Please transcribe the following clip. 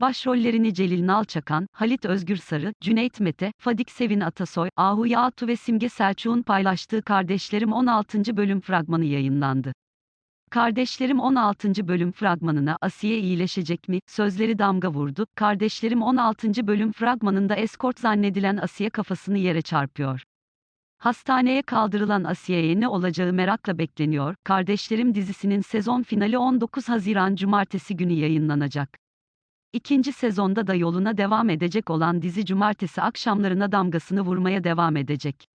Başrollerini Celil Nalçakan, Halit Özgürsarı, Cüneyt Mete, Fadik Sevin Atasoy, Ahu Yağatu ve Simge Selçuk'un paylaştığı Kardeşlerim 16. bölüm fragmanı yayınlandı. Kardeşlerim 16. bölüm fragmanına Asiye iyileşecek mi? Sözleri damga vurdu. Kardeşlerim 16. bölüm fragmanında eskort zannedilen Asiye kafasını yere çarpıyor. Hastaneye kaldırılan Asiye'ye ne olacağı merakla bekleniyor. Kardeşlerim dizisinin sezon finali 19 Haziran Cumartesi günü yayınlanacak. İkinci sezonda da yoluna devam edecek olan dizi cumartesi akşamlarına damgasını vurmaya devam edecek.